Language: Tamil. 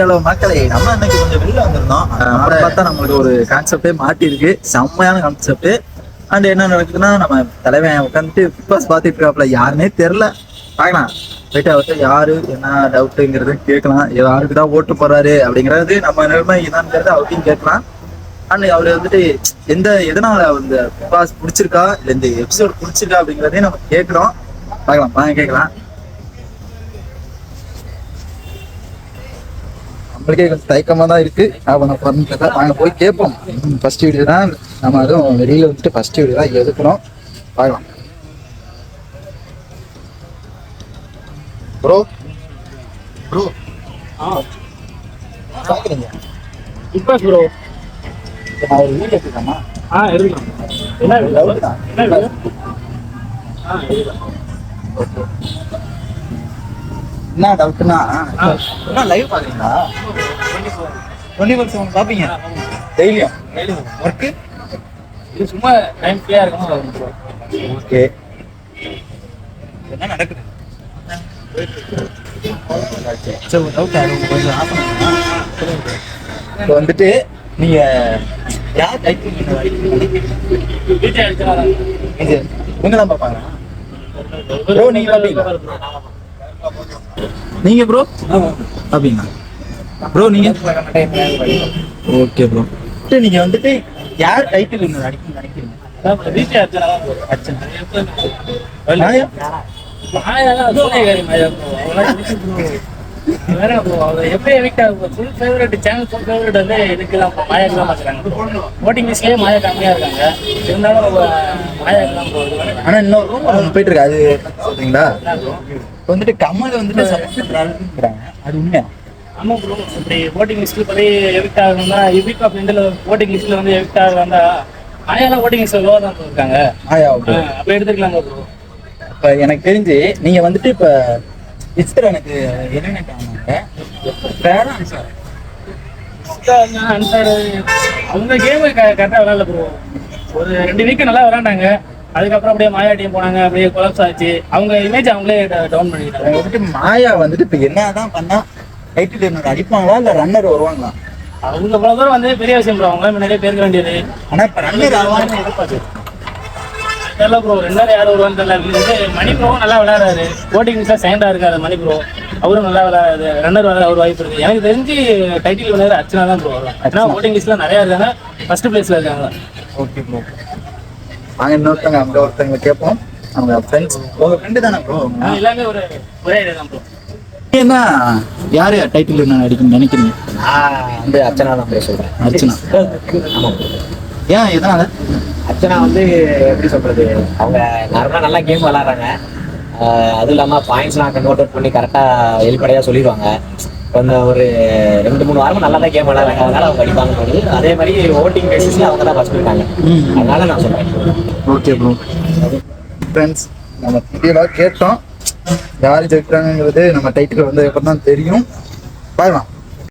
ஹலோ மக்களே நம்ம இன்னைக்கு கொஞ்சம் வெளில வந்திருந்தோம். அப்புறம் பார்த்தா நம்மளுக்கு ஒரு கான்செப்டே மாட்டி இருக்கு செம்மையான கான்செப்ட் அண்ட் என்ன நடக்குதுன்னா நம்ம தலைவன் உட்காந்துட்டு பிக் பாஸ் பார்த்துட்டு இருக்காப்ல யாருன்னே தெரில பார்க்கலாம். போயிட்டு அவர்கிட்ட யாரு என்ன டவுட்டுங்கிறது கேட்கலாம். யாருக்கு தான் ஓட்டு போறாரு அப்படிங்கிறது நம்ம நிலைமை என்னங்கிறது அவர்கிட்டையும் கேட்கலாம். அண்ட் அவர் வந்துட்டு எந்த எதனால இந்த பிக் பாஸ் பிடிச்சிருக்கா? இல்லை இந்த எபிசோட் பிடிச்சிருக்கா அப்படிங்கிறதையும் நம்ம கேட்குறோம். பார்க்கலாம். கேட்கலாம். நம்மளுக்கே கொஞ்சம் தயக்கமா தான் இருக்கு. அவனை பண்ணல. நாங்க போய் கேட்போம் ஃபர்ஸ்ட் வீடியோ தான். நம்ம அதுவும் வெளியில வந்துட்டு ஃபர்ஸ்ட் வீடியோ தான் எடுக்கிறோம் பார்க்கலாம் ப்ரோ ப்ரோ பாக்குறீங்க. இப்போ ப்ரோ நான் ஒரு வீடியோ எடுத்துக்கலாமா ஆ இருக்கலாம் என்ன. என்ன வேணும்? என்ன டவுட்னா என்ன லைவ் பாக்குறீங்களா? டுவெண்ட்டி ஃபோர் செவன் பாப்பீங்க. டெய்லியும் ஒர்க்கு இது சும்மா டைம் ஃப்ரீயாக இருக்கணும் ப்ரோ ஓகே என்ன நடக்குது? சரி டவுட் கொஞ்சம் ஆஃப் இப்போ வந்துட்டு நீங்க யார் டைட்டில் இவங்க தான் பார்ப்பாங்க ப்ரோ நீங்க நீங்க ப்ரோ பாப்பீங்களா ப்ரோ நீங்க? ஓகே ப்ரோ நீங்க வந்துட்டு யார் டைட்டில் இன்னும் அடிக்கணும்னு நினைக்கிறீங்க? வீட்டை? மாயா மாயா எவிக்ட் ஆகும் full favourite channel full favourite வந்து இதுக்கு தான் மாயாக்கு தான் பார்க்குறாங்க. ஓட்டிங் லிஸ்ட்லேயே மாயா கம்மியாக இருக்காங்க. இருந்தாலும் மாயாக்கு தான் இன்னொரு ரூம் போயிட்டு இருக்கு. அது சொல்றீங்களா? இப்போ வந்துட்டு கமல் வந்துட்டு சமைக்கிறாங்க அது உண்மையா? ஆமா ப்ரோ இப்படி ஓட்டிங் லிஸ்ட்ல படி எவிக்ட் ஆகணும்னா எவிக் ஆஃப் இந்தியில் ஓட்டிங் லிஸ்ட்ல வந்து எவிக்ட் ஆகலாம்னா மாயாலாம் ஓட்டிங் லிஸ்ட்ல லோவா தான் இருக்காங்க. ஆயா அப்ப எடுத்துக்கலாம் ப்ரோ இப்போ எனக்கு தெரிஞ்சு நீங்க வந்துட்டு இப்போ இஸ்தர் எனக்கு எலிமினேட் ஆனாங்க வேற ஆன்சர் அவங்க கேம் கரெக்டாக விளாட்ல ப்ரோ ஒரு ரெண்டு வீக் நல்லா விளாண்டாங்க அதுக்கப்புறம் அப்படியே மாயா டீம் போனாங்க அப்படியே கொலாப்ஸ் ஆச்சு. அவங்க இமேஜ் அவங்களே டவுன் பண்ணிட்டாங்க. வந்துட்டு மாயா வந்துட்டு இப்போ என்னதான் பண்ணா டைட்டில் என்னோட அடிப்பாங்களா இல்லை ரன்னர் வருவாங்களா? அவங்க இவ்வளோ தூரம் வந்து பெரிய விஷயம் ப்ரோ அவங்க முன்னாடியே பேருக்க வேண்டியது. ஆனா இப்போ ரன்னர் ஆவான்னு எதிர்பார்த்து தெரியல ப்ரோ ரெண்டாவது யார் வருவான்னு தெரியல. மணி ப்ரோ நல்லா விளையாடுறாரு. ஓட்டிங் லிஸ்ட்ல செகண்டா இருக்காரு மணி ப்ரோ அவரும் நல்லா விளையாடுறாரு. ரன்னர் வர அவர் வாய்ப்பு இருக்கு. எனக்கு தெரிஞ்சு டைட்டில் விளையாடுற அர்ச்சனா தான் ப்ரோ வரும் அர்ச்சனா. ஓட்டிங் லிஸ்ட்ல நிறைய இருக்காங்க. ஃபர்ஸ்ட் பிளேஸ்ல இருக்காங்க. ஓகே ப்ரோ நாங்கள் இன்னொருத்தவங்க அங்கே ஒருத்தவங்களை கேட்போம். அவங்க ஃப்ரெண்ட்ஸ் உங்க ஃப்ரெண்டு தானே ப்ரோ எல்லாமே ஒரு ஒரே தான் ப்ரோ என்ன யாரு டைட்டில் நான் அடிக்கணும்னு நினைக்கிறீங்க? நான் வந்து அர்ச்சனா தான் பேச சொல்றேன். அர்ச்சனா. ஆமாம் ஏன் எதனால? அர்ச்சனா வந்து எப்படி சொல்றது அவங்க நார்மலாக நல்லா கேம் விளாட்றாங்க. அதுவும் இல்லாமல் பாயிண்ட்ஸ்லாம் கன்வெர்ட் பண்ணி கரெக்டாக வெளிப்படையாக சொல்லிடுவாங்க. இந்த ஒரு ரெண்டு மூணு வாரமா நல்லா தான் கேம் விளாட்றாங்க. அதனால அவங்க அடிப்பாங்க தோணுது அதே மாதிரி ஓட்டிங் பேசிஸ்ல அவங்க தான் ஃபஸ்ட் இருக்காங்க. அதனால நான் சொல்றேன். Okay bro. ஃப்ரெண்ட்ஸ் நம்ம வீடியோலாம் கேட்டோம். யார் ஜெயிக்கிறாங்கிறது நம்ம டைட்டில் வந்து அப்புறம் தான் தெரியும் பார்க்கலாம்